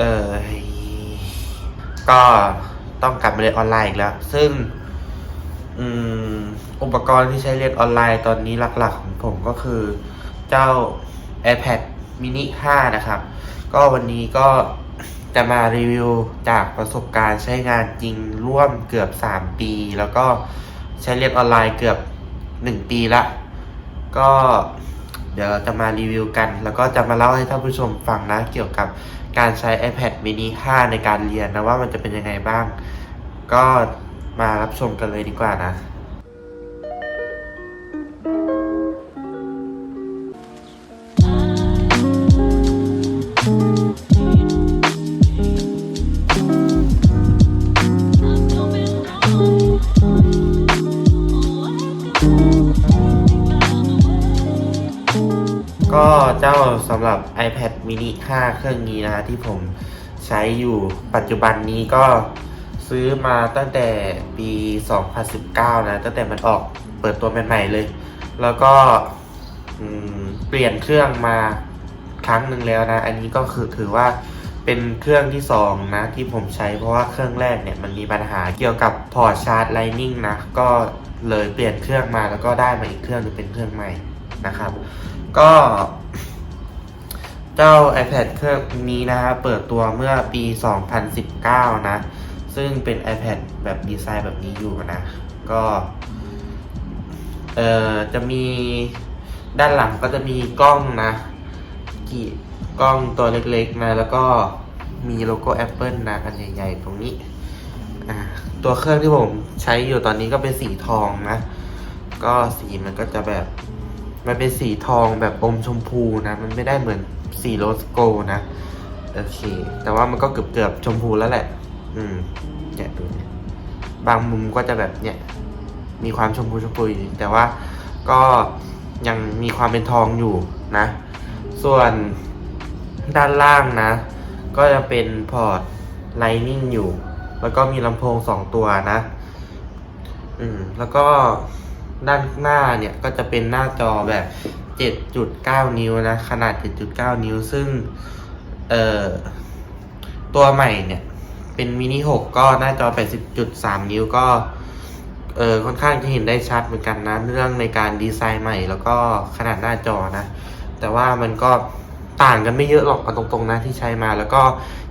เออก็ต้องกลับมาเรียนออนไลน์อีกแล้ว ซึ่งอือุปกรณ์ที่ใช้เรียนออนไลน์ตอนนี้หลักๆของผมก็คือเจ้า iPad mini 5 นะครับ ก็วันนี้ก็จะมารีวิวจากประสบการณ์ใช้งานจริงร่วมเกือบ 3 ปี แล้วก็ใช้เรียนออนไลน์เกือบ 1 ปีละ ก็เดี๋ยวเราจะมารีวิวกัน แล้วก็จะมาเล่าให้ท่านผู้ชมฟังนะเกี่ยวกับ การใช้ iPad mini 5 ในการเรียนนะว่ามันจะเป็นยังไงบ้าง ก็มารับชมกันเลยดีกว่านะ เจ้าสำหรับ iPad mini 5 เครื่องนี้นะที่ผมใช้อยู่ปัจจุบันนี้ก็ซื้อมาตั้งแต่ปี 2019 นะ ตั้งแต่มันออกเปิดตัวใหม่ๆเลย แล้วก็เปลี่ยนเครื่องมาครั้งหนึ่งแล้วนะ อันนี้ก็คือถือว่าเป็นเครื่องที่สองนะที่ผมใช้เพราะว่าเครื่องแรกเนี่ยมันมีปัญหาเกี่ยวกับพอร์ตชาร์จไลนิ่งนะ ก็เลยเปลี่ยนเครื่องมาแล้วก็ได้มาอีกเครื่องหนึงเป็นเครื่องใหม่นะครับ ก็ เจ้า iPad เครื่องนี้นะฮะเปิดตัวเมื่อปี 2019 นะ ซึ่งเป็น iPad แบบดีไซน์แบบนี้อยู่นะ ก็เอ่อจะมีด้านหลังก็จะมีกล้องนะกี่กล้องตัวเล็กๆนะ แล้วก็มีโลโก้ Apple นะอันใหญ่ๆตรงนี้ตัวเครื่องที่ผมใช้อยู่ตอนนี้ก็เป็นสีทองนะ ก็สีมันก็จะแบบ มันเป็นสีทองแบบอมชมพูนะ มันไม่ได้เหมือน สีโรสโกล์นะ โอเค แต่ว่ามันก็เกือบเกือบๆชมพูแล้วแหละ อืมเนี่ยดูเนี่ยบางมุมก็จะแบบเนี่ย มีความชมพูชมพูอยู่แต่ว่าก็ยังมีความเป็นทองอยู่นะ ส่วนด้านล่างนะ ก็จะเป็นพอร์ตไลนิ่งอยู่ แล้วก็มีลำโพงสองตัวนะ อืม แล้วก็ด้านหน้าเนี่ยก็จะเป็นหน้าจอแบบ 7.9 นิ้วนะ ขนาด 7.9 นิ้ว ซึ่ง เอ่อ ตัวใหม่เนี่ย เป็นมินิ 6 ก็หน้าจอ 80.3 นิ้วก็ เออค่อนข้างจะเห็นได้ชัดเหมือนกันนะ เรื่องในการดีไซน์ใหม่แล้วก็ขนาดหน้าจอนะ แต่ว่ามันก็ต่างกันไม่เยอะหรอกเอาตรงๆนะที่ใช้มา แล้วก็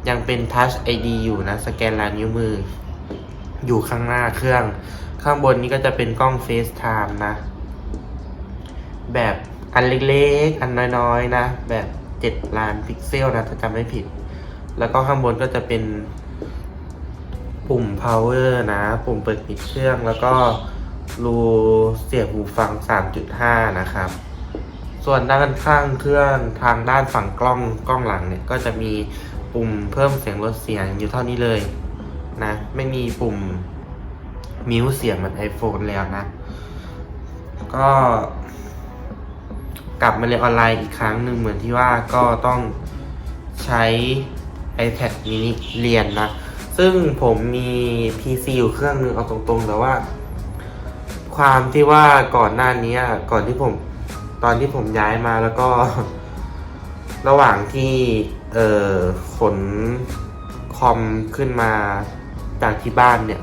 ยังเป็น Touch ID อยู่นะ สแกนลายนิ้วมือ อยู่ข้างหน้าเครื่อง ข้างบนนี้ก็จะเป็นกล้อง FaceTime นะ แบบ อันเล็กๆ อันน้อยๆนะ แบบ7ล้านพิกเซลนะถ้าจำไม่ผิด แล้วก็ข้างบนก็จะเป็นปุ่ม power นะ ปุ่มเปิดปิดเครื่อง แล้วก็รูเสียบหูฟัง 3.5 นะครับ ส่วนด้านข้างเครื่องทางด้านฝั่งกล้องกล้องหลังเนี่ย ก็จะมีปุ่มเพิ่มเสียงลดเสียงอยู่เท่านี้เลยนะ ไม่มีปุ่มมิวเสียงเหมือน iPhone แล้วนะ ก็ กลับมาเรียนออนไลน์อีกครั้งหนึ่งเหมือนที่ว่าก็ต้องใช้ iPad mini เรียนนะ ซึ่งผมมี PC อยู่เครื่องหนึงเอาตรงๆ แต่ว่า ความที่ว่าก่อนหน้านี้ก่อนที่ผมตอนที่ผมย้ายมาแล้วก็ ระหว่างที่เอ่อขนคอมขึ้นมาจากที่บ้านเนี่ย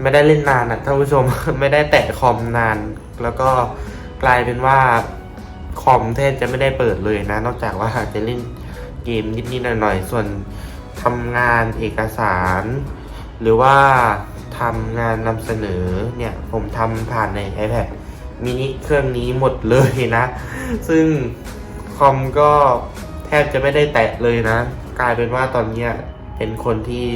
ไม่ได้เล่นนานนะท่านผู้ชมไม่ได้แตะคอมนาน แล้วก็กลายเป็นว่า คอมแทบจะไม่ได้เปิดเลยนะ นอกจากว่าจะเล่นเกมนิดๆหน่อยๆส่วนทำงานเอกสาร หรือว่าทำงานนำเสนอเนี่ยผมทำผ่านใน iPad มินิเครื่องนี้หมดเลยนะ ซึ่งคอมก็แทบจะไม่ได้แตะเลยนะ กลายเป็นว่าตอนเนี้ยเป็นคนที่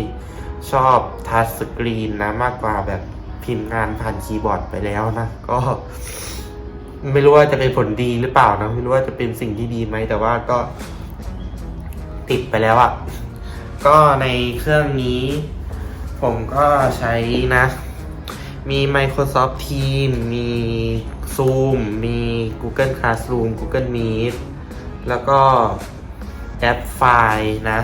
ชอบทัชสกรีนนะ มากกว่าแบบพิมพ์งานผ่านคีย์บอร์ดไปแล้วนะ ก็ ไม่รู้ว่าจะเป็นผลดีหรือเปล่านะไม่รู้ว่าจะเป็นสิ่งที่ดีไหมแต่ว่าก็ติดไปแล้วอะ่ะ ก็ในเครื่องนี้ ผมก็ใช้นะ มี Microsoft Teams มี Zoom มี Google Classroom Google Meet แล้วก็แอปไฟล์นะ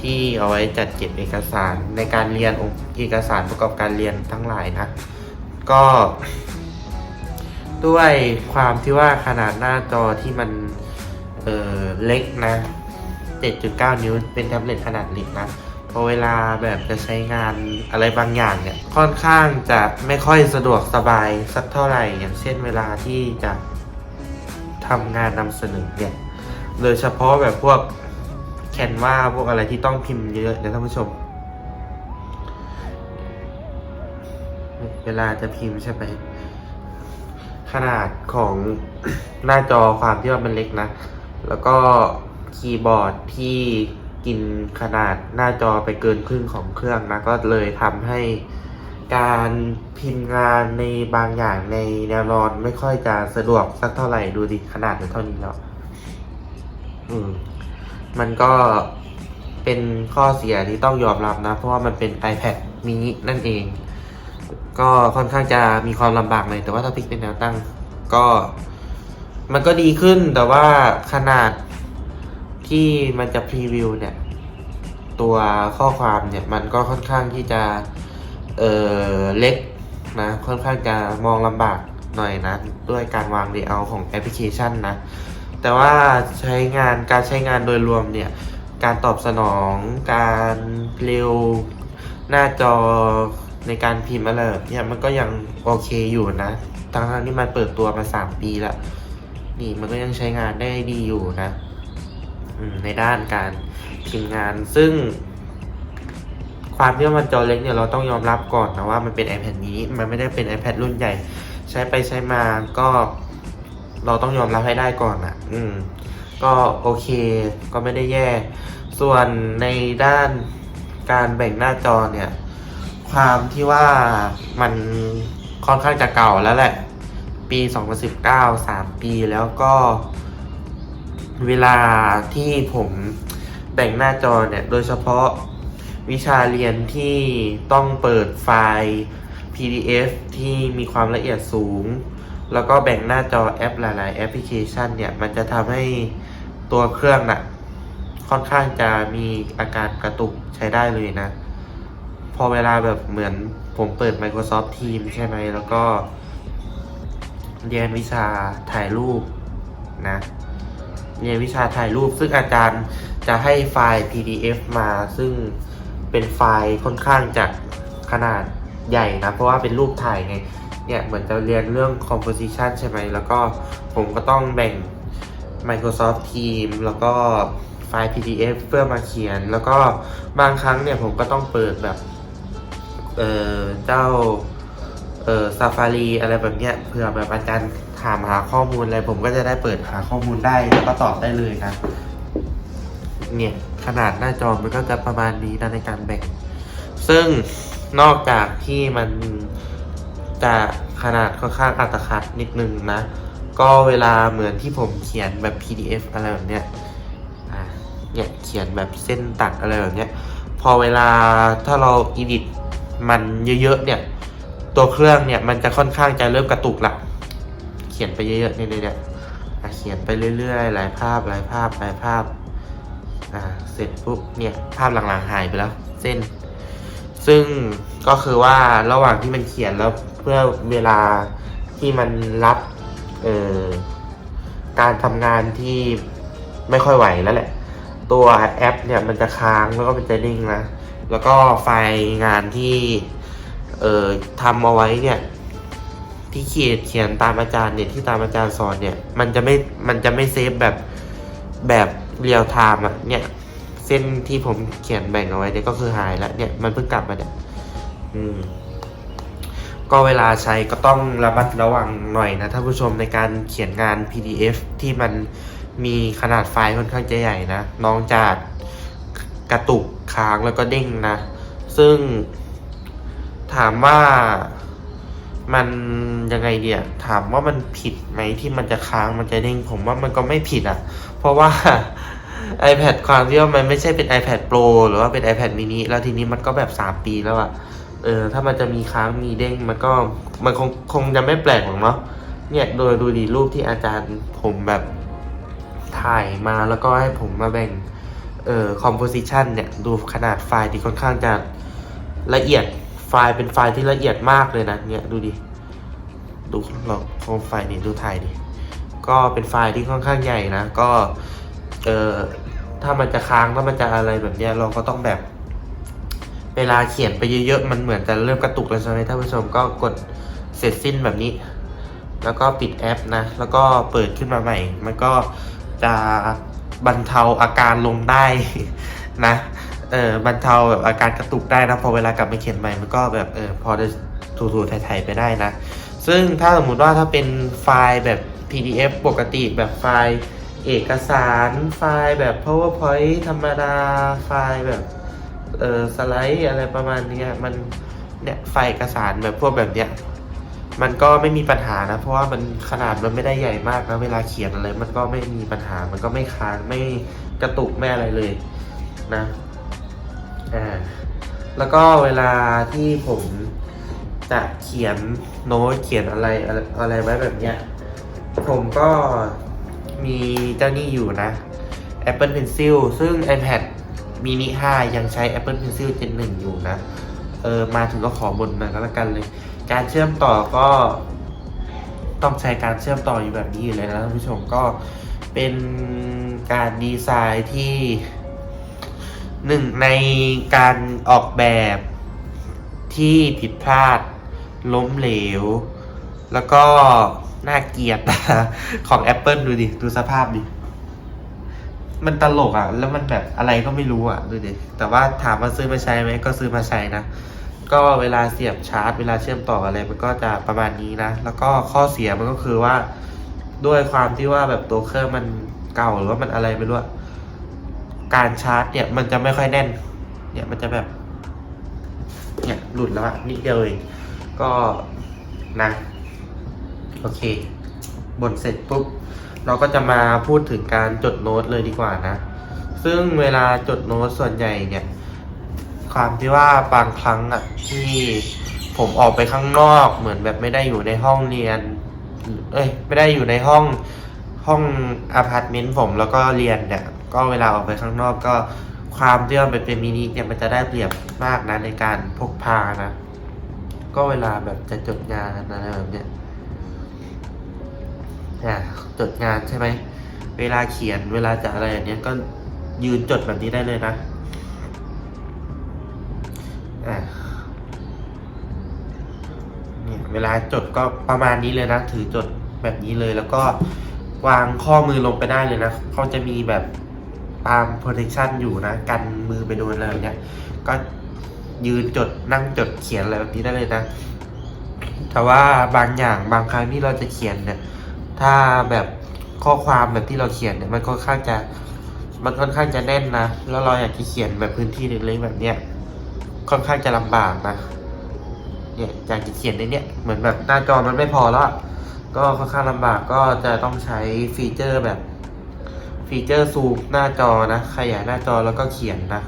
ที่เอาไว้จัดเก็บเอกสารในการเรียนองค์เอกสารประกอบการเรียนทั้งหลายนะ ก็ ด้วยความที่ว่าขนาดหน้าจอที่มันเออเล็กนะ 7.9 นิ้วเป็นแท็บเล็ตขนาดเล็กนะพอเวลาแบบจะใช้งานอะไรบางอย่างเนี่ยค่อนข้างจะไม่ค่อยสะดวกสบายสักเท่าไหร่อย่างเช่นเวลาที่จะทำงานนำเสนอเนี่ยโดยเฉพาะแบบพวกแคนวาพวกอะไรที่ต้องพิมพ์เยอะๆนะท่านผู้ชม เวลาจะพิมพ์ใช่ไหม ขนาดของหน้าจอความที่ว่ามันเล็กนะ แล้วก็คีย์บอร์ดที่กินขนาดหน้าจอไปเกินครึ่งของเครื่องนะ ก็เลยทำให้การพิมพ์งานในบางอย่างในแนวนอนไม่ค่อยจะสะดวกสักเท่าไหร่ดูดิขนาดมันเท่านี้แล้วอืม มันก็เป็นข้อเสียที่ต้องยอมรับนะ เพราะว่ามันเป็น iPad mini นั่นเอง ก็ค่อนข้างจะมีความลำบากหน่อยแต่ว่าถ้าพลิกเป็นแนวตั้ง ก็ มันก็ดีขึ้นแต่ว่าขนาดที่มันจะพรีวิวเนี่ย ตัวข้อความเนี่ยมันก็ค่อนข้างที่จะ เออเล็กนะ ค่อนข้างจะมองลำบากหน่อยนะ ด้วยการวาง layout ของแอปพลิเคชันนะ แต่ว่าใช้งานการใช้งานโดยรวมเนี่ย การตอบสนอง การเร็วหน้าจอ ในการพิมพ์อะไรแบบเนี่ยมันก็ยังโอเคอยู่นะทั้งที่มันเปิดตัวมาสามปีแล้วนี่มันก็ยังใช้งานได้ดีอยู่นะในด้านการพิมพ์งาน ซึ่ง ความที่มันจอเล็กเนี่ยเราต้องยอมรับก่อนนะว่ามันเป็น iPad mini มันไม่ได้เป็น iPad รุ่นใหญ่ ใช้ไปใช้มาก็ เราต้องยอมรับให้ได้ก่อนอะ อืม ก็โอเค ก็ไม่ได้แย่ ส่วนในด้านการแบ่งหน้าจอเนี่ย ความที่ว่ามันค่อนข้างจะเก่าแล้วแหละ ปี 2019 3 ปีแล้วก็เวลาที่ผมแบ่งหน้าจอเนี่ย โดยเฉพาะวิชาเรียนที่ต้องเปิดไฟล์ PDF ที่มีความละเอียดสูง แล้วก็แบ่งหน้าจอแอปหลาย ๆ แอปพลิเคชันเนี่ย มันจะทำให้ตัวเครื่องน่ะ ค่อนข้างจะมีอาการกระตุกใช้ได้เลยนะ พอเวลาแบบเหมือนผมเปิด Microsoft Teams ใช่ไหม แล้วก็ เรียนวิชาถ่ายรูปนะ เรียนวิชาถ่ายรูป ซึ่งอาจารย์จะให้ไฟล์ PDF มาซึ่งเป็นไฟล์ค่อนข้างจะขนาดใหญ่นะ เพราะว่าเป็นรูปถ่ายไง เนี่ยเหมือนจะเรียนเรื่อง composition ใช่ไหม แล้วก็ผมก็ต้องแบ่ง Microsoft Teams แล้วก็ไฟล์ PDF เพื่อมาเขียน แล้วก็บางครั้งเนี่ยผมก็ต้องเปิดแบบ เออเจ้าเออ Safari อะไรแบบเนี้ยเผื่อแบบอาจารย์ถามหาข้อมูลอะไรผมก็จะได้เปิดหาข้อมูลได้แล้วก็ตอบได้เลยนะเนี่ยขนาดหน้าจอมันก็จะประมาณนี้นะในการแบ่ง ซึ่งนอกจากที่มันจะขนาดค่อนข้างอัตคัดนิดนึงนะ ก็เวลาเหมือนที่ผมเขียนแบบ PDF อะไรแบบเนี้ยอะเนี่ยเขียนแบบเส้นตัดอะไรแบบเนี้ย พอเวลาถ้าเราอีดิท มันเยอะๆเนี่ย ตัวเครื่องเนี่ยมันจะค่อนข้างจะเริ่มกระตุกละเขียนไปเยอะๆเนี่ยเนี่ยเขียนไปเรื่อยๆ หลายภาพหลายภาพหลายภาพอ่าเสร็จปุ๊บเนี่ยภาพหลังๆหายไปแล้ว เส้น ซึ่งก็คือว่าระหว่างที่มันเขียนแล้วเพื่อเวลาที่มันรับเอ่อการทำงานที่ไม่ค่อยไหวแล้วแหละ ตัวแอปเนี่ยมันจะค้างแล้วก็มันจะนิ่งนะ แล้วก็ไฟล์งานที่เอ่อทำเอาไว้เนี่ยที่เขียนเขียนตามอาจารย์เนี่ยที่ตามอาจารย์สอนเนี่ย มันจะไม่มันจะไม่เซฟแบบแบบเรียลไทม์อะเนี่ย เส้นที่ผมเขียนแบ่งเอาไว้เนี่ยก็คือหายแล้วเนี่ยมันเพิ่งกลับมาเนี่ยอืมก็เวลาใช้ก็ต้องระมัดระวังหน่อยนะท่านผู้ชมในการเขียนงาน PDF ที่มันมีขนาดไฟล์ค่อนข้างจะใหญ่นะ น้องจะกระตุก ค้างแล้วก็เด้งนะ ซึ่งถามว่ามันยังไงเดียถามว่ามันผิดไหมที่มันจะค้างมันจะเด้งผมว่ามันก็ไม่ผิดอะ เพราะว่า iPad ความที่ว่ามันไม่ใช่เป็น iPad Pro หรือว่าเป็น iPad mini แล้วทีนี้มันก็แบบ3ปีแล้วอะเออถ้ามันจะมีค้างมีเด้งมันก็มันคงคงจะไม่แปลกหรอกเนาะเนี่ยโดยดูดีรูปที่อาจารย์ผมแบบถ่ายมาแล้วก็ให้ผมมาแบ่ง เอ่อ composition เนี่ย ดูขนาดไฟล์ที่ค่อนข้างจะละเอียด ไฟล์เป็นไฟล์ที่ละเอียดมากเลยนะ เนี่ย ดูดิ ดูเราโคมไฟล์นี่ดูถ่ายดิ ก็เป็นไฟล์ที่ค่อนข้างใหญ่นะ ก็ เอ่อ ถ้ามันจะค้างถ้ามันจะอะไรแบบเนี้ยเราก็ต้องแบบ เวลาเขียนไปเยอะๆ มันเหมือนจะเริ่มกระตุกแล้วใช่ไหมท่านผู้ชม ก็กดเสร็จสิ้นแบบนี้ แล้วก็ปิดแอปนะ แล้วก็เปิดขึ้นมาใหม่ มันก็จะ บรรเทาอาการลงได้นะเออบรรเทาแบบอาการกระตุกได้นะพอเวลากลับมาเขียนใหม่มันก็แบบเออพอจะถูๆไถ่ๆไปได้นะ ซึ่งถ้าสมมุติว่าถ้าเป็นไฟล์แบบ PDF ปกติแบบไฟล์เอกสารไฟล์แบบ PowerPoint ธรรมดาไฟล์แบบเออสไลด์อะไรประมาณนี้มันเนี่ยไฟล์เอกสารแบบพวกแบบเนี้ย มันก็ไม่มีปัญหานะ เพราะว่ามันขนาดมันไม่ได้ใหญ่มากนะเวลาเขียนอะไรมันก็ไม่มีปัญหา มันก็ไม่ค้างไม่กระตุกไม่อะไรเลยนะอ่าแล้วก็เวลาที่ผมจะเขียนโน้ตเขียนอะไรอะไรไว้แบบเนี้ยผมก็มีเจ้านี่อยู่นะ Apple Pencil ซึ่ง iPad mini 5 ยังใช้ Apple Pencil Gen 1 อยู่นะ เออมาถึงก็ขอบนมาก็แล้วกันเลย การเชื่อมต่อก็ต้องใช้การเชื่อมต่ออยู่แบบนี้อยู่เลยนะท่านผู้ชมก็เป็นการดีไซน์ที่หนึ่งในการออกแบบที่ผิดพลาดล้มเหลว แล้วก็น่าเกลียดของ Apple ดูดิ ดูสภาพดิ มันตลกอะ แล้วมันแบบอะไรก็ไม่รู้อะ ดูดิ แต่ว่าถามว่าซื้อมาใช้ไหมก็ซื้อมาใช้นะ ก็เวลาเสียบชาร์จ เวลาเชื่อมต่ออะไรมันก็จะประมาณนี้นะ แล้วก็ข้อเสียมันก็คือว่า ด้วยความที่ว่าแบบตัวเครื่องมันเก่าหรือว่ามันอะไรไม่รู้การชาร์จเนี่ยมันจะไม่ค่อยแน่น เนี่ยมันจะแบบ เนี่ยหลุดแล้วอะนิดเดียวเองก็นะโอเคบนเสร็จปุ๊บ เราก็จะมาพูดถึงการจดโน้ตเลยดีกว่านะ ซึ่งเวลาจดโน้ตส่วนใหญ่เนี่ย ความที่ว่าบางครั้งอะที่ผมออกไปข้างนอกเหมือนแบบไม่ได้อยู่ในห้องเรียน เอ้ย ไม่ได้อยู่ในห้องห้องอพาร์ตเมนต์ผมแล้วก็เรียนเนี่ย ก็เวลาออกไปข้างนอกก็ความที่ว่ามันเป็นมินิเนี่ยมันจะได้เปรียบมากนะในการพกพานะ ก็เวลาแบบจะจดงานอะไรแบบเนี้ยอ่าจดงานใช่ไหม เวลาเขียนเวลาจะอะไรอย่างเนี้ยก็ยืนจดแบบนี้ได้เลยนะ อ่าเนี่ยเวลาจดก็ประมาณนี้เลยนะ ถือจดแบบนี้เลยแล้วก็วางข้อมือลงไปได้เลยนะเขาจะมีแบบตาม protection อยู่นะ กันมือไปโดนอะไรเนี้ยก็ยืนจดนั่งจดเขียนอะไรแบบนี้ได้เลยนะ แต่ว่าบางอย่างบางครั้งที่เราจะเขียนเนี่ย ถ้าแบบข้อความแบบที่เราเขียนเนี่ยมันค่อนข้างจะ มันค่อนข้างจะแน่นนะ แล้วเราอยากจะเขียนแบบพื้นที่เล็กๆแบบเนี้ย ค่อนข้างจะลำบากนะเนี่ยอยากจะเขียนในเนี้ยเหมือนแบบหน้าจอมันไม่พอแล้วก็ค่อนข้างลำบากก็จะต้องใช้ฟีเจอร์แบบ ฟีเจอร์ซูมหน้าจอนะ ขยายหน้าจอแล้วก็เขียนนะ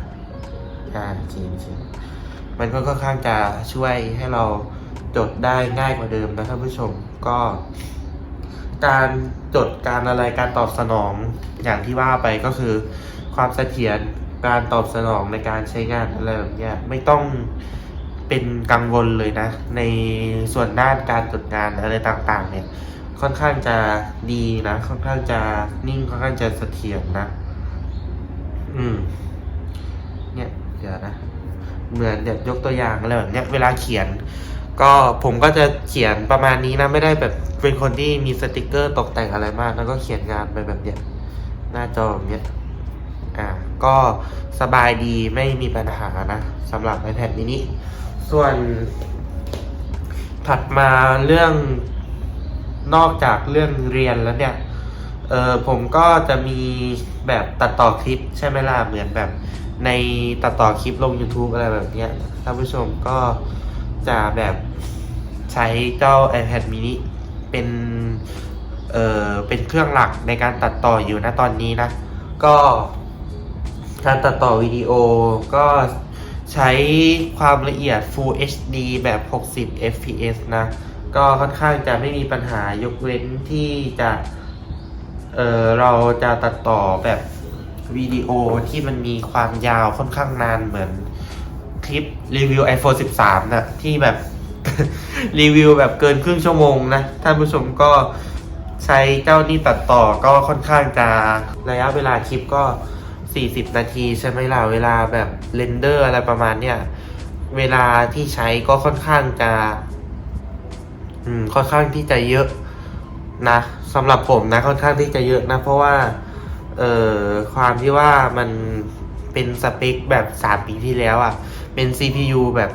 อ่าจริงจริงมันก็ค่อนข้างจะช่วยให้เราจดได้ง่ายกว่าเดิมนะท่านผู้ชมก็ การจดการอะไรการตอบสนองอย่างที่ว่าไปก็คือ ความเสถียร การตอบสนองในการใช้งานอะไรแบบเนี้ยไม่ต้องเป็นกังวลเลยนะ ในส่วนด้านการจดงานอะไรต่างๆ เนี่ย ค่อนข้างจะดีนะ ค่อนข้างจะนิ่งค่อนข้างจะเสถียรนะ อืม เนี่ยเดี๋ยวนะเหมือนเดี๋ยวยกตัวอย่างอะไรแบบเนี้ยเวลาเขียน ก็ผมก็จะเขียนประมาณนี้นะ ไม่ได้แบบเป็นคนที่มีสติกเกอร์ตกแต่งอะไรมาก แล้วก็เขียนงานไปแบบเนี้ยหน้าจอแบบเนี้ย อ่าก็สบายดีไม่มีปัญหานะสำหรับ iPad mini ส่วนถัดมาเรื่องนอกจากเรื่องเรียนแล้วเนี่ย เออผมก็จะมีแบบตัดต่อคลิปใช่ไหมล่ะ เหมือนแบบในตัดต่อคลิปลง YouTube อะไรแบบเนี้ยท่านผู้ชมก็จะแบบใช้เจ้า iPad mini เป็น เออเป็นเครื่องหลักในการตัดต่ออยู่นะตอนนี้นะ ก็ การตัดต่อวิดีโอก็ใช้ความละเอียด Full HD แบบ 60 fps นะ ก็ค่อนข้างจะไม่มีปัญหายกเว้นที่จะเออเราจะตัดต่อแบบวิดีโอที่มันมีความยาวค่อนข้างนานเหมือนคลิปรีวิว iPhone 13 นะ ที่แบบ รีวิวแบบเกินครึ่งชั่วโมงนะ ท่านผู้ชมก็ใช้เจ้านี่ตัดต่อก็ค่อนข้างจะระยะเวลาคลิปก็ 40 นาทีใช่ไหมล่ะ เวลาแบบเรนเดอร์อะไรประมาณเนี้ย เวลาที่ใช้ก็ค่อนข้างจะ อืม ค่อนข้างที่จะเยอะนะสำหรับผมนะ ค่อนข้างที่จะเยอะนะ เพราะว่า เอ่อ ความที่ว่ามันเป็นสเปคแบบ 3 ปีที่แล้วอะ่ะ เป็น CPU แบบ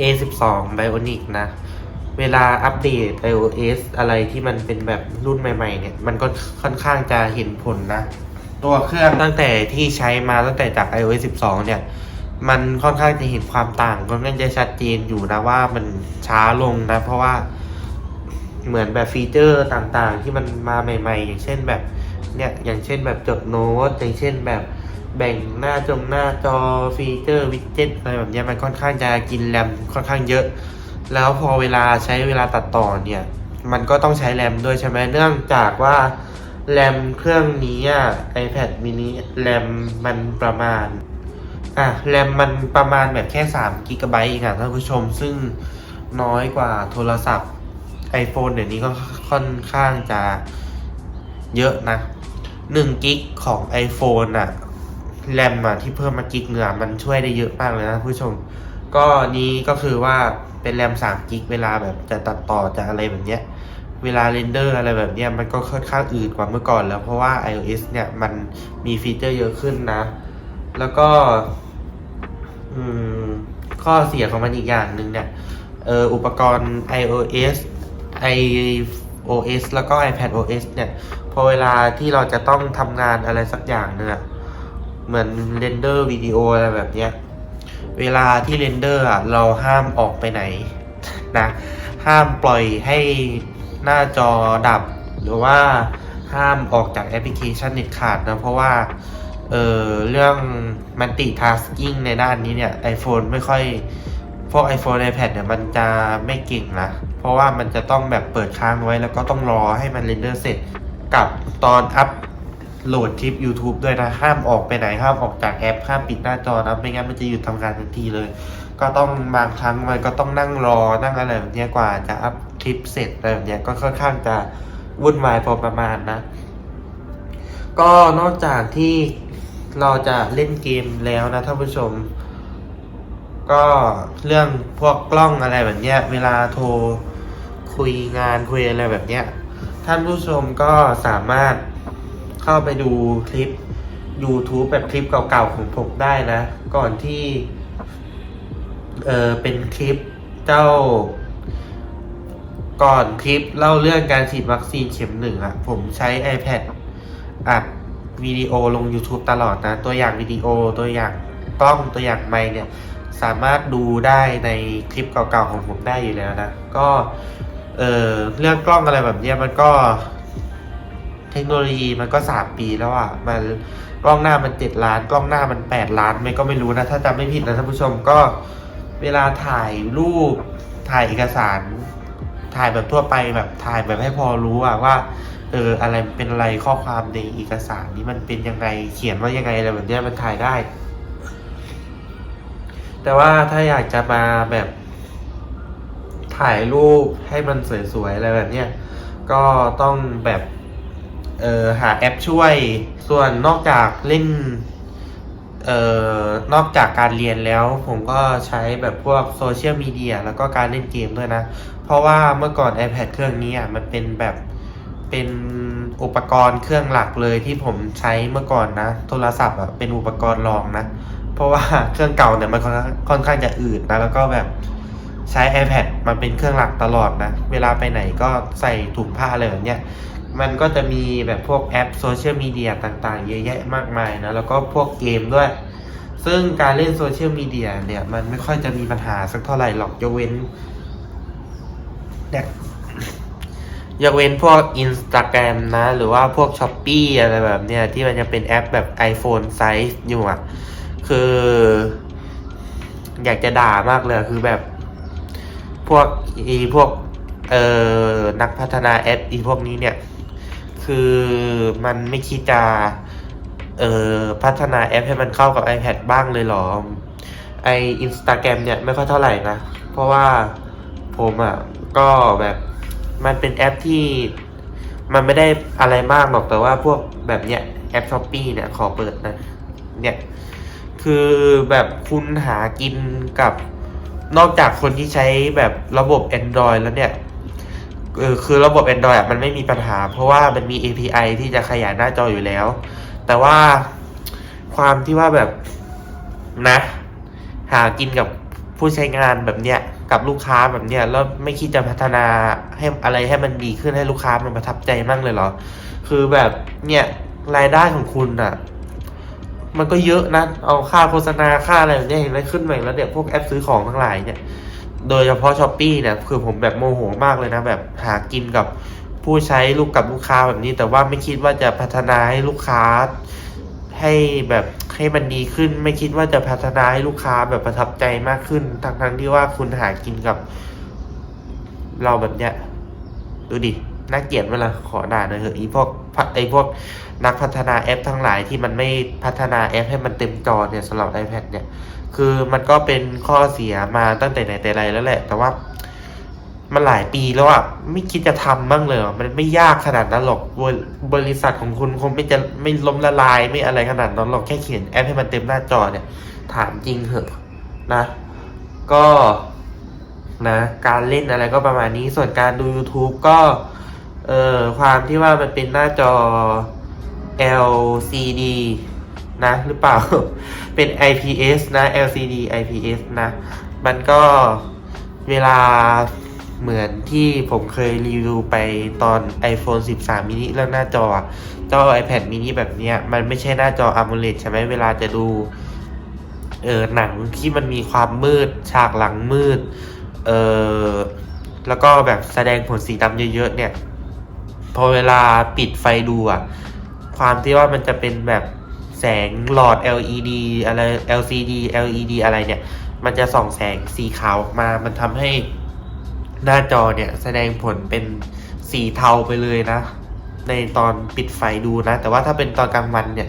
A12 Bionic นะเวลาอัปเดต iOS อะไรที่มันเป็นแบบรุ่นใหม่ ๆ เนี่ย มันก็ค่อนข้างจะเห็นผลนะ ตัวเครื่องตั้งแต่ที่ใช้มาตั้งแต่จาก iOS 12 เนี่ย มันค่อนข้างจะเห็นความต่างค่อนข้างจะชัดเจนอยู่นะว่ามันช้าลงนะ เพราะว่าเหมือนแบบฟีเจอร์ต่างๆ ที่มันมาใหม่ ๆ อย่างเช่นแบบเนี่ยอย่างเช่นแบบจดโน้ตอย่างเช่นแบบแบ่งหน้าจงหน้าจอฟีเจอร์วิดเจ็ตอะไรแบบนี้มันค่อนข้างจะกินแรมค่อนข้างเยอะ แล้วพอเวลาใช้เวลาตัดต่อเนี่ย มันก็ต้องใช้แรมด้วยใช่ไหมเนื่องจากว่า แรมเครื่องนี้อะ iPad mini แรมมันประมาณ อะแรมมันประมาณแบบแค่3กิกะไบต์เองอะท่านผู้ชม ซึ่งน้อยกว่าโทรศัพท์ iPhone เดี๋ยวนี้ก็ค่อนข้างจะเยอะนะ1กิกของ iPhone อะแรมอะที่เพิ่มมากิกเหือมันช่วยได้เยอะมากเลยนะผู้ชม ก็นี้ก็คือว่าเป็นแรม3กิกเวลาแบบจะตัดต่อจะอะไรแบบเนี้ย เวลาเรนเดอร์อะไรแบบนี้มันก็ค่อนข้างอืดกว่าเมื่อก่อนแล้วเพราะว่า iOS เนี่ยมันมีฟีเจอร์เยอะขึ้นนะ แล้วก็ข้อเสียของมันอีกอย่างหนึ่งเนี่ยเอออุปกรณ์ iOS iOS แล้วก็ iPadOS เนี่ย พอเวลาที่เราจะต้องทำงานอะไรสักอย่างหนึ่งอะเหมือนเรนเดอร์วิดีโออะไรแบบเนี้ยเวลาที่เรนเดอร์อะเราห้ามออกไปไหนนะ ห้ามปล่อยให้ หน้าจอดับ หรือว่าห้ามออกจากแอปพลิเคชันเน็ตขาดนะ เพราะว่าเออเรื่องมันติทาสกิ้งในด้านนี้เนี่ย iPhone ไม่ค่อย พวก iPhone iPad เนี่ยมันจะไม่เก่งนะ เพราะว่ามันจะต้องแบบเปิดค้างไว้แล้วก็ต้องรอให้มันเรนเดอร์เสร็จกับตอนอัพโหลดคลิป YouTube ด้วยนะ ห้ามออกไปไหน ห้ามออกจากแอป ห้ามปิดหน้าจอนะ ไม่งั้นมันจะหยุดทำงานทันทีเลย ก็ต้องบางครั้งมันก็ต้องนั่งรอนั่งอะไรแบบนี้กว่าจะอัพคลิปเสร็จอะไรแบบนี้ก็ค่อนข้างจะวุ่นวายพอประมาณนะ ก็นอกจากที่เราจะเล่นเกมแล้วนะท่านผู้ชม ก็เรื่องพวกกล้องอะไรแบบเนี้ย เวลาโทรคุยงานคุยอะไรแบบเนี้ย ท่านผู้ชมก็สามารถเข้าไปดูคลิป YouTube แบบคลิปเก่าๆของผมได้นะ ก่อนที่ เออเป็นคลิปเจ้า ก่อนคลิปเล่าเรื่องการฉีดวัคซีนเข็มหนึ่งอะผมใช้ iPad อัดวิดีโอลง YouTube ตลอดนะ ตัวอย่างวิดีโอตัวอย่างกล้องตัวอย่างไมค์เนี่ย สามารถดูได้ในคลิปเก่าๆของผมได้อยู่แล้วนะ ก็เออเรื่องกล้องอะไรแบบเนี้ยมันก็ เทคโนโลยีมันก็สามปีแล้วอะ่ะมันกล้องหน้ามันเจ็ดล้าน กล้องหน้ามันแปดล้านไม่ก็ไม่รู้นะ ถ้าจำไม่ผิดนะท่านผู้ชมก็ เวลาถ่ายรูปถ่ายเอกสาร ถ่ายแบบทั่วไปแบบถ่ายแบบให้พอรู้อะว่าเอออะไรเป็นอะไรข้อความในเอกสารนี้มันเป็นยังไงเขียนว่ายังไงอะไรแบบเนี้ยมันถ่ายได้ แต่ว่าถ้าอยากจะมาแบบถ่ายรูปให้มันสวยๆอะไรแบบเนี้ยก็ต้องแบบเออหาแอปช่วย ส่วนนอกจากเล่น เอ่อนอกจากการเรียนแล้วผมก็ใช้แบบพวกโซเชียลมีเดียแล้วก็การเล่นเกมด้วยนะ เพราะว่าเมื่อก่อน iPad เครื่องนี้อะมันเป็นแบบเป็นอุปกรณ์เครื่องหลักเลยที่ผมใช้เมื่อก่อนนะ โทรศัพท์อะเป็นอุปกรณ์รองนะ เพราะว่าเครื่องเก่าเนี่ยมันค่อนข้างางจะอืดนะแล้วก็แบบใช้ iPad มันเป็นเครื่องหลักตลอดนะ เวลาไปไหนก็ใส่ถุงผ้าอะไรแบบเนี้ย มันก็จะมีแบบพวกแอปโซเชียลมีเดียต่างๆ เยอะแยะมากมายนะ แล้วก็พวกเกมด้วย ซึ่งการเล่นโซเชียลมีเดียเนี่ยมันไม่ค่อยจะมีปัญหาสักเท่าไหร่หรอกยกเว้นเนี่ยยกเว้นพวก Instagram นะ หรือว่าพวก s h อ p e e อะไรแบบเนี้ยที่มันจะเป็นแอปแบบ iPhone size อยู่อะ คือ อยากจะด่ามากเลยคือแบบ พวกอีพวกเอ่อนักพัฒนาแอปอีพวกนี้เนี่ย คือมันไม่คิดจะเอ่อพัฒนาแอปให้มันเข้ากับ iPad บ้างเลยหรอ ไออินสตาแกรมเนี่ยไม่ค่อยเท่าไหร่นะ เพราะว่าผมอะ ก็แบบมันเป็นแอปที่มันไม่ได้อะไรมากหรอกแต่ว่าพวกแบบเนี้ยแอปช้อปปีเนี่ยขอเปิดนะ เนี่ย คือแบบคุณหากินกับนอกจากคนที่ใช้แบบระบบ Android แล้วเนี่ย เออคือระบบ Android อะมันไม่มีปัญหา เพราะว่ามันมี API ที่จะขยายหน้าจออยู่แล้ว แต่ว่าความที่ว่าแบบนะ หากินกับผู้ใช้งานแบบเนี้ยกับลูกค้าแบบเนี้ยแล้วไม่คิดจะพัฒนาให้อะไรให้มันดีขึ้นให้ลูกค้ามันประทับใจมั่งเลยเหรอ คือแบบเนี่ยรายได้ของคุณอะมันก็เยอะนะ เอาค่าโฆษณาค่าอะไรแบบเนี้ยเห็นไหมขึ้นมาอีกแล้วเนี่ยวพวกแอปซื้อของทั้งหลายเนี่ย โดยเฉพาะช้อปปีเนี่ยคือผมแบบโมโหมากเลยนะ แบบหากินกับผู้ใช้ลูกกับลูกค้าแบบนี้ แต่ว่าไม่คิดว่าจะพัฒนาให้ลูกค้า ให้แบบให้มันดีขึ้น ไม่คิดว่าจะพัฒนาให้ลูกค้าแบบประทับใจมากขึ้น ทั้งทั้งที่ว่าคุณหากินกับ เราแบบเนี้ยดูดิน่าเกลียดเวลาขอด่าหน่อยเถอะไอพวกไอพวกนักพัฒนาแอปทั้งหลายที่มันไม่พัฒนาแอปให้มันเต็มจอเนี่ยสำหรับ iPad เนี่ย คือมันก็เป็นข้อเสียมาตั้งแต่ไหนแต่ไรแล้วแหละ แต่ว่า มันหลายปีแล้วอะไม่คิดจะทำบ้างเลยมันไม่ยากขนาดนั้นหรอกบริบริษัทของคุณคงไม่จะไม่ล้มละลายไม่อะไรขนาดนั้นหรอกแค่เขียนแอปให้มันเต็มหน้าจอเนี่ย ถามจริงเหอะนะ ก็นะการเล่นอะไรก็ประมาณนี้ส่วนการดู YouTube ก็ เอ่อความที่ว่ามันเป็นหน้าจอ LCD นะ หรือเปล่า เป็น IPS นะ LCD IPS นะ มันก็เวลาเหมือนที่ผมเคยรีวิวไปตอน iPhone 13 mini เรื่องหน้าจออะจอ iPad mini แบบเนี้ย มันไม่ใช่หน้าจอ AMOLED ใช่ไหมเวลาจะดูเออหนังที่มันมีความมืด ฉากหลังมืด เออแล้วก็แบบแสดงผลสีดำเยอะๆเนี่ย พอเวลาปิดไฟดูอะความที่ว่ามันจะเป็นแบบ แสงหลอด LED อะไร LCD LED อะไรเนี่ย มันจะส่องแสงสีขาวออกมา มันทำให้หน้าจอเนี่ยแสดงผลเป็นสีเทาไปเลยนะ ในตอนปิดไฟดูนะ แต่ว่าถ้าเป็นตอนกลางวันเนี่ย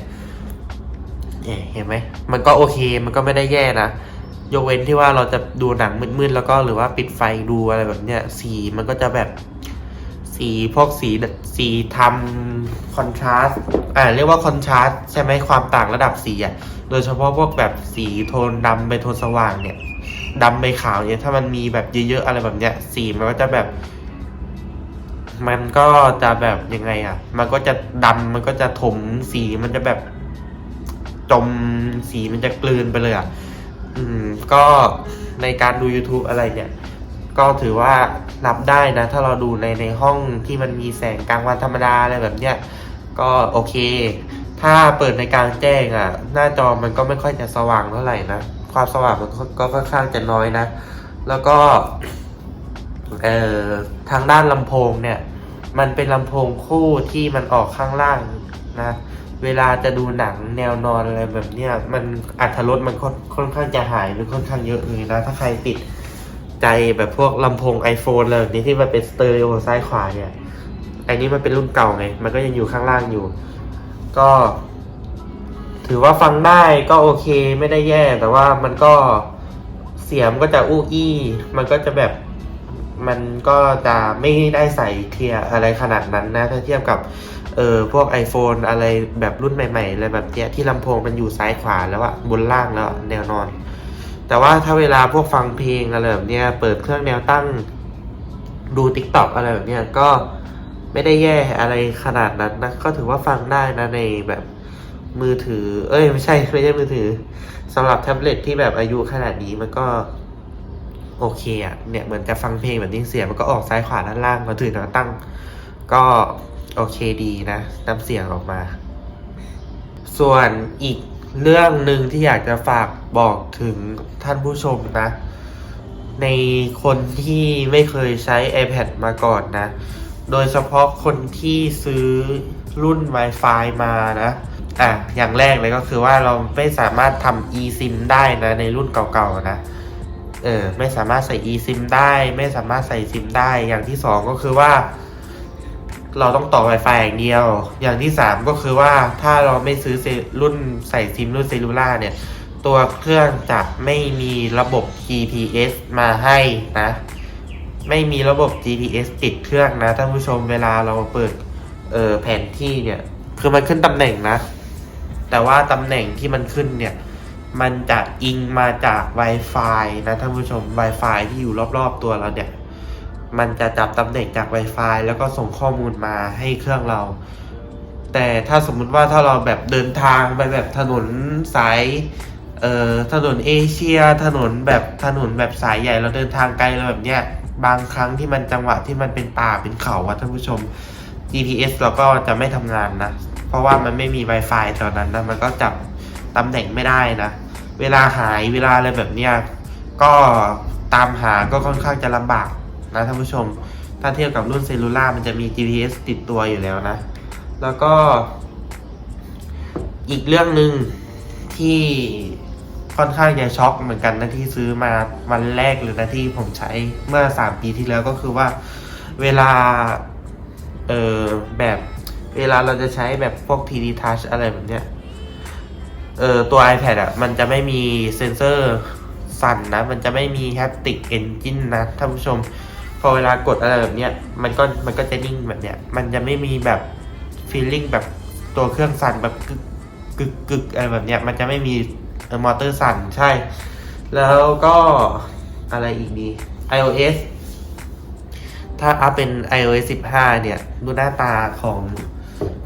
เห็นไหม มันก็โอเค มันก็ไม่ได้แย่นะ ยกเว้นที่ว่าเราจะดูหนังมืดๆ แล้วก็หรือว่าปิดไฟดูอะไรแบบเนี้ย สีมันก็จะแบบ สีพวกสีสีทำคอนทราสต์อ่าเรียกว่าคอนทราสต์ใช่ไหมความต่างระดับสีอะโดยเฉพาะพวกแบบสีโทนดำไปโทนสว่างเนี่ยดำไปขาวเนี่ยถ้ามันมีแบบเยอะๆอะไรแบบเนี้ยสีมันก็จะแบบ มันก็จะแบบยังไงอะ มันก็จะดำมันก็จะถมสีมันจะแบบจมสีมันจะกลืนไปเลยอะอืมก็ในการดู YouTube อะไรเนี่ย ก็ถือว่ารับได้นะ ถ้าเราดูในในห้องที่มันมีแสงกลางวันธรรมดาอะไรแบบเนี้ยก็โอเค ถ้าเปิดในกลางแจ้งอะ หน้าจอมันก็ไม่ค่อยจะสว่างเท่าไหร่นะ ความสว่างมันก็ค่อนข้างจะน้อยนะ แล้วก็เอ่อทางด้านลำโพงเนี่ย มันเป็นลำโพงคู่ที่มันออกข้างล่างนะ เวลาจะดูหนังแนวนอนอะไรแบบเนี้ยมันอัตรสมันค่อนข้างจะหายไปค่อนข้างเยอะเลยนะ ถ้าใครติด ใจแบบพวกลำโพง iPhone อะไรแบบนี้ที่มันเป็นสเตอริโอซ้ายขวาเนี่ยไอ้นี้มันเป็นรุ่นเก่าไง มันก็ยังอยู่ข้างล่างอยู่ ก็ ถือว่าฟังได้ก็โอเคไม่ได้แย่ แต่ว่ามันก็เสียงก็จะอู้อี้ มันก็จะแบบมันก็จะไม่ได้ใส่เคลียร์อะไรขนาดนั้นนะถ้าเทียบกับเออพวก iPhone อะไรแบบรุ่นใหม่ๆอะไรแบบเนี้ยที่ลำโพงมันอยู่ซ้ายขวาแล้วอะบนล่างแล้วแนวนอน แต่ว่าถ้าเวลาพวกฟังเพลงอะไรแบบเนี้ยเปิดเครื่องแนวตั้งดู t ิ k t o k อะไรแบบเนี้ยก็ไม่ได้แย่อะไรขนาดนั้นนะก็ถือว่าฟังได้นะในแบบมือถือ เอ้ยไม่ใช่ไม่ใช่มือถือสำหรับแท็บเล็ตที่แบบอายุขนาดนี้มันก็โอเคอะเนี่ยเหมือนจะฟังเพลงแบบนี้เสียงมันก็ออกซ้ายขวาด้านล่างมาถือแนวตั้ง ก็โอเคดีนะน้ำเสียงออกมา ส่วนอีกเรื่องหนึ่งที่อยากจะฝาก บอกถึงท่านผู้ชมนะ ในคนที่ไม่เคยใช้ iPad มาก่อนนะ โดยเฉพาะคนที่ซื้อรุ่น Wi-Fi มานะอะอย่างแรกเลยก็คือว่าเราไม่สามารถทำ eSIM ได้นะในรุ่นเก่าๆนะเออไม่สามารถใส่ eSIM ได้ ไม่สามารถใส่ซิมได้ อย่างที่สองก็คือว่า เราต้องต่อ Wi-Fi อย่างเดียว อย่างที่สามก็คือว่าถ้าเราไม่ซื้อรุ่นใส่ซิมรุ่นเซลูล่าเนี่ย ตัวเครื่องจะไม่มีระบบ GPS มาให้นะ ไม่มีระบบ GPS ติดเครื่องนะท่านผู้ชมเวลาเราเปิดเออแผนที่เนี่ย คือมันขึ้นตำแหน่งนะ แต่ว่าตำแหน่งที่มันขึ้นเนี่ย มันจะอิงมาจาก Wi-Fi นะท่านผู้ชม Wi-Fi ที่อยู่รอบๆตัวเราเนี่ย มันจะจับตำแหน่งจาก Wi-Fi แล้วก็ส่งข้อมูลมาให้เครื่องเรา แต่ถ้าสมมุติว่าถ้าเราแบบเดินทางไปแบบถนนสาย เอ่อถนนเอเชียถนนแบบถนนแบบสายใหญ่เราเดินทางไกลเราแบบเนี้ยบางครั้งที่มันจังหวะที่มันเป็นป่าเป็นเขาอะท่านผู้ชม GPS เราก็จะไม่ทำงานนะ เพราะว่ามันไม่มี Wi-Fi ตอนนั้นนะมันก็จับตำแหน่งไม่ได้นะ เวลาหายเวลาอะไรแบบเนี้ยก็ตามหาก็ค่อนข้างจะลำบากนะท่านผู้ชม ถ้าเทียบกับรุ่นเซลลูล่ามันจะมี GPS ติดตัวอยู่แล้วนะ แล้วก็ อีกเรื่องหนึ่งที่ ค่อนข้างจะช็อกเหมือนกันนะที่ซื้อมาวันแรกเลยนะที่ผมใช้เมื่อสามปีที่แล้วก็คือว่าเวลา เออแบบเวลาเราจะใช้แบบพวก 3D Touch อะไรแบบเนี้ย เออตัว iPad อะ มันจะไม่มีเซนเซอร์สั่นนะ มันจะไม่มี Haptic Engine นะท่านผู้ชม พอเวลากดอะไรแบบเนี้ย มันก็มันก็จะนิ่งแบบเนี้ย มันจะไม่มีแบบ feeling แบบตัวเครื่องสั่นแบบกึกกึกกึกอะไรแบบเนี้ย มันจะไม่มี มอเตอร์สั่นใช่ แล้วก็อะไรอีกดี iOS ถ้าอัพเป็น iOS 15 เนี่ย ดูหน้าตาของ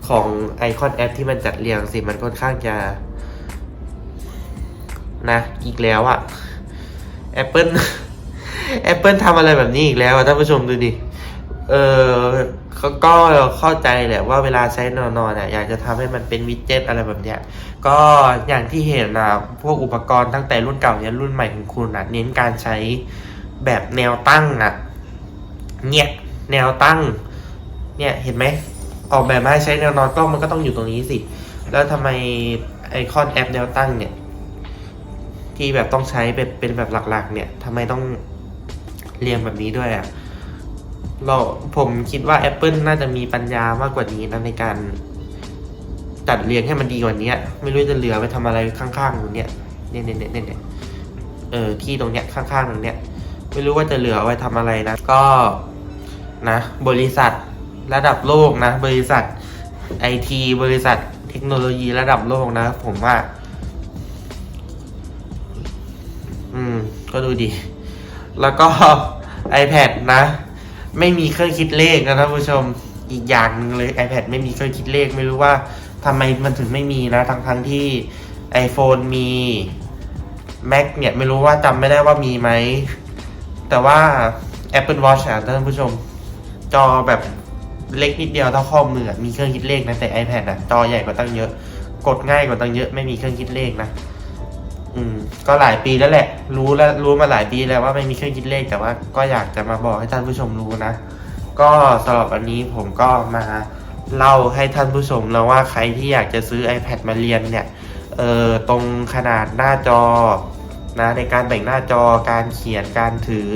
ของไอคอนแอปที่มันจัดเรียงสิ มันค่อนข้างจะ นะ อีกแล้วอะ Apple Apple ทำอะไรแบบนี้อีกแล้วอะท่านผู้ชมดูดิ เออ เขาก็เข้าใจแหละว่าเวลาใช้นอนๆน่ะอยากจะทำให้มันเป็นวิดเจ็ตอะไรแบบเนี้ยก็อย่างที่เห็นนะพวกอุปกรณ์ตั้งแต่รุ่นเก่ายันรุ่นใหม่ของคุณนะเน้นการใช้แบบแนวตั้งอะเนี่ยแนวตั้ง เนี่ยเห็นไหมออกแบบมาให้ใช้แนวนอนกล้องมันก็ต้องอยู่ตรงนี้สิ แล้วทำไมไอคอนแอปแนวตั้งเนี่ย ที่แบบต้องใช้เป็นเป็นแบบหลักๆ เนี่ยทำไมต้องเรียงแบบนี้ด้วยอะ เราผมคิดว่า Apple น่าจะมีปัญญามากกว่านี้นะในการจัดเรียงให้มันดีกว่านี้ไม่รู้จะเหลือไปทำอะไรข้างๆตรงเนี้ยเนี่ยเนี่ยเนี่ยเนี่ยเออที่ตรงเนี้ยข้างๆตรงเนี้ยไม่รู้ว่าจะเหลือไว้ทำอะไรนะ ก็นะ บริษัทระดับโลกนะ บริษัทไอทีบริษัทเทคโนโลยีระดับโลกนะ ผมว่า อืม ก็ดูดี แล้วก็ iPad นะ ไม่มีเครื่องคิดเลขนะท่านผู้ชมอีกอย่างหนึ่งเลย iPad ไม่มีเครื่องคิดเลขไม่รู้ว่าทำไมมันถึงไม่มีนะทั้งทั้งที่ iPhone มี Mac เนี่ยไม่รู้ว่าจำไม่ได้ว่ามีไหม แต่ว่า Apple Watch อะท่านผู้ชม จอแบบเล็กนิดเดียวเท่าข้อมือมีเครื่องคิดเลขนะแต่ iPad อะจอใหญ่กว่าตั้งเยอะ กดง่ายกว่าตั้งเยอะ ไม่มีเครื่องคิดเลขนะ อืม ก็หลายปีแล้วแหละ รู้แล้วรู้มาหลายปีแล้วว่าไม่มีเครื่องคิดเลขแต่ว่าก็อยากจะมาบอกให้ท่านผู้ชมรู้นะ ก็สำหรับวันนี้ผมก็มาเล่าให้ท่านผู้ชมแล้วว่าใครที่อยากจะซื้อ iPad มาเรียนเนี่ย เออตรงขนาดหน้าจอนะในการแบ่งหน้าจอการเขียนการถือ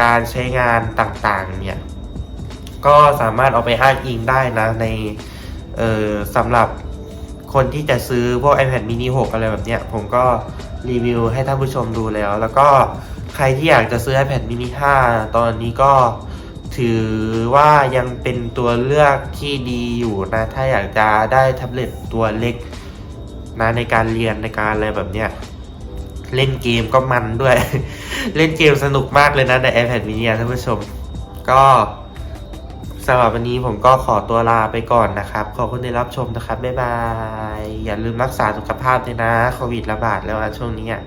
การใช้งานต่างๆ เนี่ย ก็สามารถเอาไปอ้างอิงได้นะใน เออสำหรับ คนที่จะซื้อพวก iPad mini 6 อะไรแบบเนี้ย ผมก็รีวิวให้ท่านผู้ชมดูแล้ว แล้วก็ใครที่อยากจะซื้อ iPad mini 5 ตอนนี้ก็ถือว่ายังเป็นตัวเลือกที่ดีอยู่นะ ถ้าอยากจะได้แท็บเล็ตตัวเล็กนะในการเรียนในการอะไรแบบเนี้ยเล่นเกมก็มันด้วย เล่นเกมสนุกมากเลยนะใน iPad mini อะท่านผู้ชม ก็ สำหรับวันนี้ผมก็ขอตัวลาไปก่อนนะครับ ขอบคุณที่รับชมนะครับ บ๊ายบาย อย่าลืมรักษาสุขภาพด้วยนะ โควิดระบาดแล้วช่วงนี้อะ